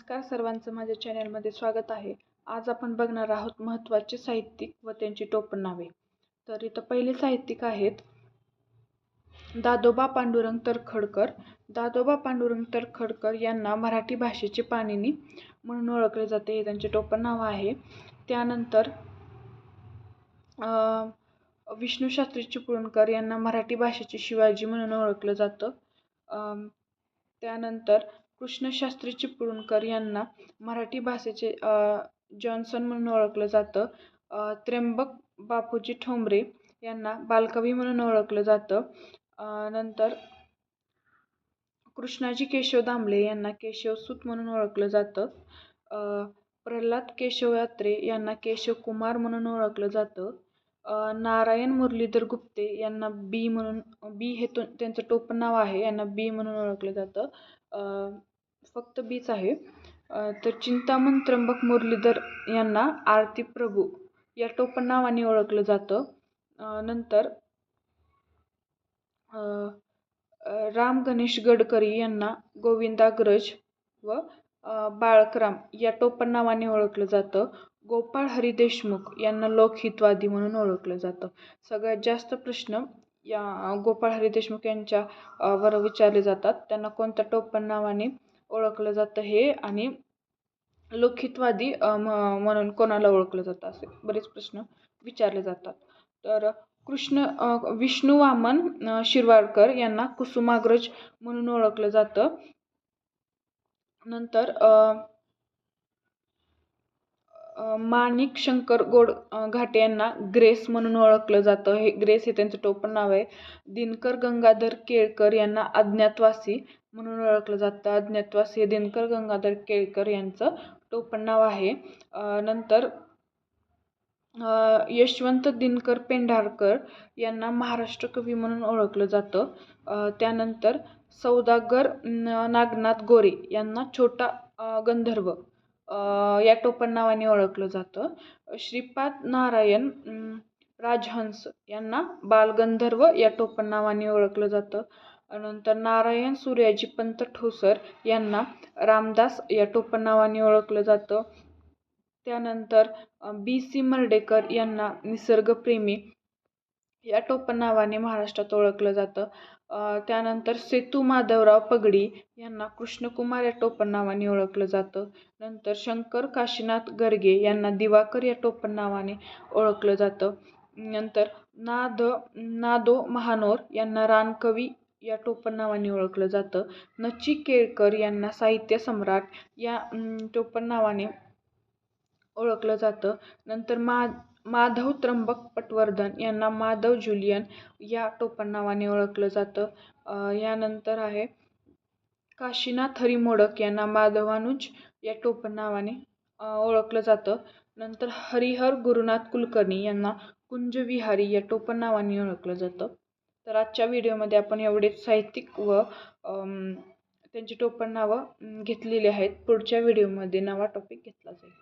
नमस्कार सर्वांचं माझ्या चॅनलमध्ये स्वागत आहे. आज आपण बघणार आहोत महत्त्वाचे साहित्यिक व त्यांची टोपण नावे. तर इथं पहिले साहित्यिक आहेत दादोबा पांडुरंग तरखडकर दादोबा पांडुरंग तरखडकर यांना मराठी भाषेचे पाणिनी म्हणून ओळखले जाते. हे त्यांचे टोपणनाव आहे. त्यानंतर विष्णूशास्त्री चिपळूणकर यांना मराठी भाषेचे शिवाजी म्हणून ओळखलं जातं. त्यानंतर कृष्णशास्त्री चिपळूणकर यांना मराठी भाषेचे जॉन्सन म्हणून ओळखलं जातं. त्र्यंबक बापूजी ठोंबरे यांना बालकवी म्हणून ओळखलं जातं. नंतर कृष्णाजी केशव दामले यांना केशवसूत म्हणून ओळखलं जातं. प्रल्हाद केशव यात्रे यांना केशव कुमार म्हणून ओळखलं जातं. नारायण मुरलीधर गुप्ते यांना बी म्हणून बी हे तो त्यांचं टोपण नाव आहे यांना बी म्हणून ओळखलं जातं. फक्त बीच आहे. तर चिंतामण त्र्यंबक मुरलीधर यांना आरती प्रभू या टोपण नावाने ओळखलं जातं. नंतर राम गणेश गडकरी यांना गोविंदाग्रज व बाळकराम या टोपण नावाने ओळखलं जातं. गोपाळ हरी देशमुख यांना लोकहितवादी म्हणून ओळखलं जातं. सगळ्यात जास्त प्रश्न या गोपाळ हरी देशमुख यांच्या वर विचारले जातात. त्यांना कोणत्या टोपण नावाने ओळखलं जातं हे आणि लोकहितवादी म्हणून कोणाला ओळखलं जातं असे बरेच प्रश्न विचारले जातात. तर कृष्ण विष्णू वामन शिरवाडकर यांना कुसुमाग्रज म्हणून ओळखलं जातं. नंतर माणिक शंकर गोड घाटे यांना ग्रेस म्हणून ओळखलं जातं. हे ग्रेस हे त्यांचं टोपण नाव आहे. दिनकर गंगाधर केळकर यांना अज्ञातवासी म्हणून ओळखलं जातं. अज्ञातवासी हे दिनकर गंगाधर केळकर यांचं टोपण नाव आहे. नंतर यशवंत दिनकर पेंढारकर यांना महाराष्ट्र कवी म्हणून ओळखलं जातं. त्यानंतर सौदागर नागनाथ गोरे यांना छोटा गंधर्व या टोपण नावाने ओळखलं जातं. श्रीपाद नारायण राजहंस यांना बालगंधर्व या टोपण नावाने ओळखलं जातं. नंतर नारायण सूर्याजी पंत ठोसर यांना रामदास या टोपण नावाने ओळखलं जातं. त्यानंतर बी सी मर्डेकर यांना निसर्गप्रेमी या टोपण नावाने महाराष्ट्रात ओळखलं जातं. त्यानंतर सेतू माधवराव पगडी यांना कृष्णकुमार या टोपण नावाने ओळखलं जातं. नंतर शंकर काशीनाथ गर्गे यांना दिवाकर या टोपण नावाने ओळखलं जातं. नंतर नाद नादो महानोर यांना रानकवी या टोपण नावाने ओळखलं जातं. नची केळकर यांना साहित्य सम्राट या टोपण नावाने ओळखलं जातं. नंतर मा माधव त्र्यंबक पटवर्धन यांना माधव जुलियन या टोपण नावाने ओळखलं जातं. यानंतर आहे काशीनाथ हरी मोडक यांना माधवानुज या टोपण नावाने ओळखलं जातं. नंतर हरिहर गुरुनाथ कुलकर्णी यांना कुंजविहारी या टोपण नावाने ओळखलं जातं. तर आजच्या व्हिडिओमध्ये आपण एवढेच साहित्यिक व त्यांची टोपण नावं घेतलेली आहेत. पुढच्या व्हिडिओमध्ये नवा टॉपिक घेतला जाईल.